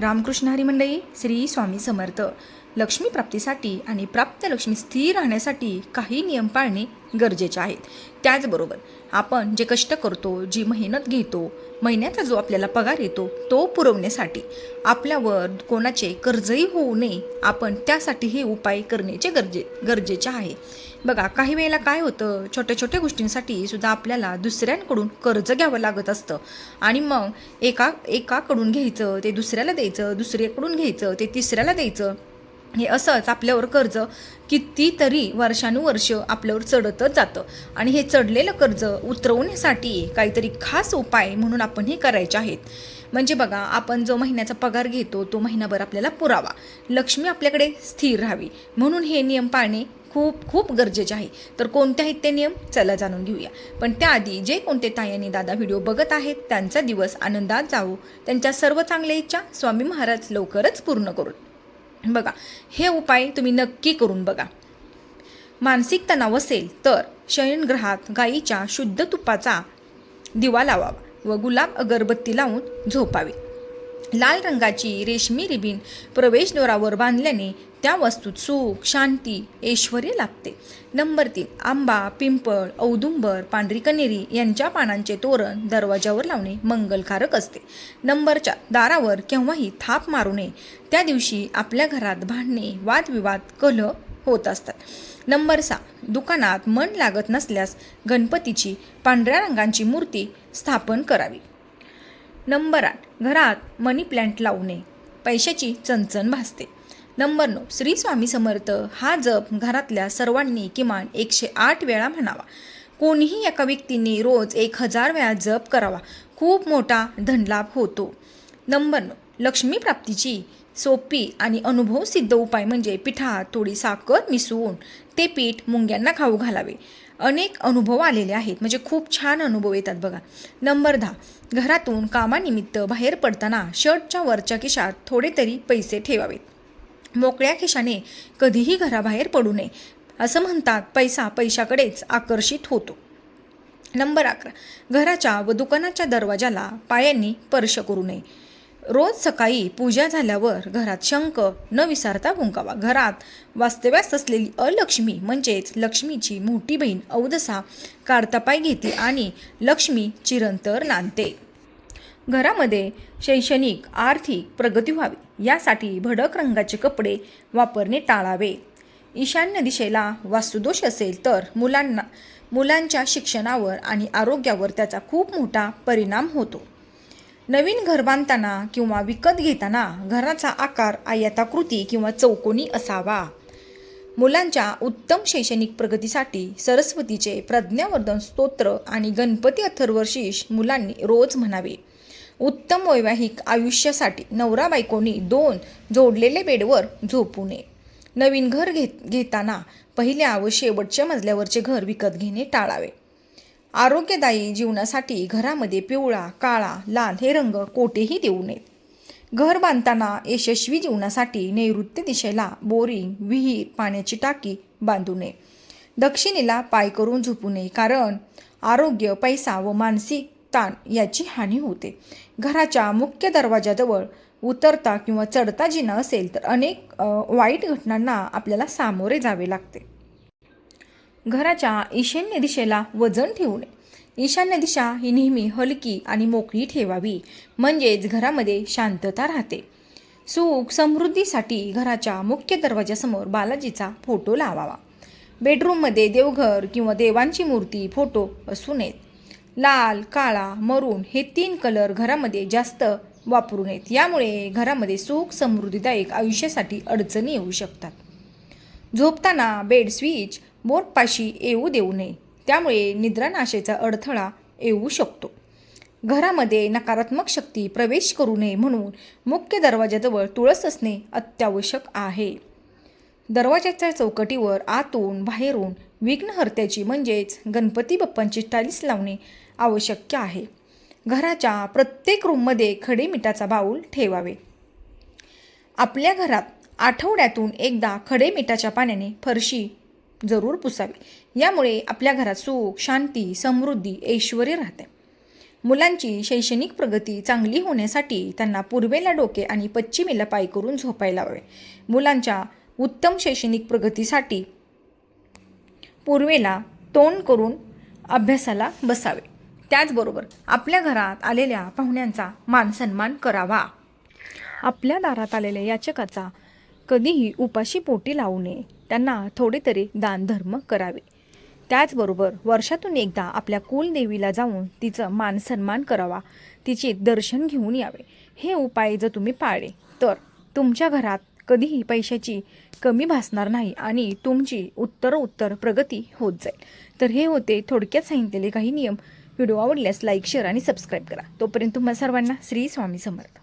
रामकृष्ण हरी मंडळी श्री स्वामी समर्थ. लक्ष्मी प्राप्तीसाठी आणि प्राप्त लक्ष्मी स्थिर राहण्यासाठी काही नियम पाळणे गरजेचे आहेत. त्याचबरोबर आपण जे कष्ट करतो जी मेहनत घेतो महिन्याचा जो आपल्याला पगार येतो तो पुरवण्यासाठी आपल्यावर कोणाचे कर्जही होऊ नये आपण त्यासाठी हे उपाय करण्याचे गरजे गरजेचे आहे. बघा काही वेळेला काय होतं छोट्या छोट्या गोष्टींसाठी सुद्धा आपल्याला दुसऱ्यांकडून कर्ज घ्यावं लागत असतं. आणि मग एका एकाकडून घ्यायचं ते दुसऱ्याला द्यायचं दुसऱ्याकडून घ्यायचं ते तिसऱ्याला द्यायचं हे असंच आपल्यावर कर्ज कितीतरी वर्षानुवर्ष आपल्यावर चढतच जातं. आणि हे चढलेलं कर्ज उतरवण्यासाठी काहीतरी खास उपाय म्हणून आपण हे करायचे आहेत. म्हणजे बघा आपण जो महिन्याचा पगार घेतो तो महिनाभर आपल्याला पुरावा. लक्ष्मी आपल्याकडे स्थिर राहावी. म्हणून हे नियम पाळणे खूप खूप गरजेचे आहे. तर कोणते आहेत ते नियम चला जाणून घेऊया. पण त्याआधी जे कोणते ताई आणि दादा व्हिडिओ बघत आहेत त्यांचा दिवस आनंदात जावो. त्यांच्या सर्व चांगल्या इच्छा स्वामी महाराज लवकरच पूर्ण करून. बघा हे उपाय तुम्ही नक्की करून बघा. मानसिक तणाव असेल तर शयनगृहात गाईच्या शुद्ध तुपाचा दिवा लावावा व गुलाब अगरबत्ती लावून झोपावे. लाल रंगाची रेशमी रिबीन प्रवेशद्वारावर बांधल्याने त्या वस्तूत सुख शांती ऐश्वर लाभते. नंबर तीन आंबा पिंपळ औदुंबर पांढरी कनेरी यांच्या पानांचे तोरण दरवाजावर लावणे मंगलकारक असते. नंबर चार दारावर केव्हाही थाप मारू नये. त्या दिवशी आपल्या घरात भांडणे वादविवाद कलह होत असतात. नंबर सहा दुकानात मन लागत नसल्यास गणपतीची पांढऱ्या रंगांची मूर्ती स्थापन करावी. नंबर आठ घरात मनी प्लॅन्ट लावू नये. पैशाची चणचण भासते. नंबर नऊ श्री स्वामी समर्थ हा जप घरातल्या सर्वांनी किमान एकशे आठ वेळा म्हणावा. कोणीही एका व्यक्तीने रोज एक हजार वेळा जप करावा. खूप मोठा धनलाभ होतो. नंबर लक्ष्मी प्राप्तीची सोपी आणि अनुभव सिद्ध उपाय म्हणजे पिठात थोडी साखर मिसळून ते पीठ मुंग्यांना खाऊ घालावे. अनेक अनुभव आलेले आहेत म्हणजे खूप छान अनुभव येतात बघा. नंबर दहा घरातून कामानिमित्त बाहेर पडताना शर्टच्या वरच्या खिशात थोडे तरी पैसे ठेवावेत. मोकळ्या खिशाने कधीही घराबाहेर पडू नये असं म्हणतात पैसा पैशाकडेच आकर्षित होतो. नंबर अकरा घराच्या व दुकानाच्या दरवाजाला पायांनी स्पर्श करू नये. रोज सकाळी पूजा झाल्यावर घरात शंख न विसारता फुंकावा घरात वास्तव्यास असलेली अलक्ष्मी म्हणजेच लक्ष्मीची मोठी बहीण अवदसा काढतापाय घेते आणि लक्ष्मी चिरंतर नांदते. घरामध्ये शैक्षणिक आर्थिक प्रगती व्हावी यासाठी भडक रंगाचे कपडे वापरणे टाळावे. ईशान्य दिशेला वास्तुदोष असेल तर मुलांना मुलांच्या शिक्षणावर आणि आरोग्यावर त्याचा खूप मोठा परिणाम होतो. नवीन घर बांधताना किंवा विकत घेताना घराचा आकार आयताकृती किंवा चौकोनी असावा. मुलांच्या उत्तम शैक्षणिक प्रगतीसाठी सरस्वतीचे प्रज्ञावर्धन स्तोत्र आणि गणपती अथर्वशीष मुलांनी रोज म्हणावे. उत्तम वैवाहिक आयुष्यासाठी नवरा बायकोनी दोन जोडलेले बेडवर झोपू नये. नवीन घर घेत घेताना पहिल्या व शेवटच्या मजल्यावरचे घर विकत घेणे टाळावे. आरोग्यदायी जीवनासाठी घरामध्ये पिवळा काळा लाल हे रंग कोठेही देऊ नयेत. घर बांधताना यशस्वी जीवनासाठी नैऋत्य दिशेला बोरिंग विहीर पाण्याची टाकी बांधू नये. दक्षिणेला पाय करून झोपू नये कारण आरोग्य पैसा व मानसिक ताण याची हानी होते. घराच्या मुख्य दरवाजाजवळ उतरता किंवा चढता जिना असेल तर अनेक वाईट घटनांना आपल्याला सामोरे जावे लागते. घराच्या ईशान्य दिशेला वजन ठेवू नये ईशान्य दिशा ही नेहमी हलकी आणि मोकळी ठेवावी म्हणजेच घरामध्ये शांतता राहते. सुख समृद्धीसाठी घराच्या मुख्य दरवाजासमोर बालाजीचा फोटो लावावा. बेडरूममध्ये देवघर किंवा देवांची मूर्ती फोटो असू नयेत. लाल काळा मरून हे तीन कलर घरामध्ये जास्त वापरू नयेत. यामुळे घरामध्ये सुख समृद्धीदायक आयुष्यासाठी अडचणी येऊ शकतात. झोपताना बेड स्विच मोरपाशी येऊ देऊ नये. त्यामुळे निद्रानाशेचा अडथळा येऊ शकतो. घरामध्ये नकारात्मक शक्ती प्रवेश करू नये म्हणून मुख्य दरवाजाजवळ तुळस असणे अत्यावश्यक आहे. दरवाजाच्या चौकटीवर आतून बाहेरून विघ्नहर्त्याची म्हणजेच गणपती बाप्पांची टाईल्स लावणे आवश्यक आहे. घराच्या प्रत्येक रूममध्ये खडे मिठाचा बाऊल ठेवावे. आपल्या घरात आठवड्यातून एकदा खडे मिठाच्या पाण्याने फरशी जरूर पुसावी. यामुळे आपल्या घरात सुख शांती समृद्धी ऐश्वर्य राहते. मुलांची शैक्षणिक प्रगती चांगली होण्यासाठी त्यांना पूर्वेला डोके आणि पश्चिमेला पाय करून झोपायला हवे. मुलांच्या उत्तम शैक्षणिक प्रगतीसाठी पूर्वेला तोंड करून अभ्यासाला बसावे. त्याचबरोबर आपल्या घरात आलेल्या पाहुण्यांचा मानसन्मान करावा. आपल्या दारात आलेल्या याचकाचा कधीही उपाशी पोटी लावू नये. त्यांना थोडे तरी दानधर्म करावे. त्याचबरोबर वर्षातून एकदा आपल्या कुलदेवीला जाऊन तिचं मानसन्मान करावा. तिचे दर्शन घेऊन यावे. हे उपाय जर तुम्ही पाळले तर तुमच्या घरात कधीही पैशाची कमी भासणार नाही आणि तुमची उत्तर उत्तर प्रगती होत जाईल. तर हे होते थोडक्यात सांगितलेले काही नियम. व्हिडिओ आवडल्यास लाईक शेअर आणि सबस्क्राईब करा. तोपर्यंत तुम्हा सर्वांना श्री स्वामी समर्थ.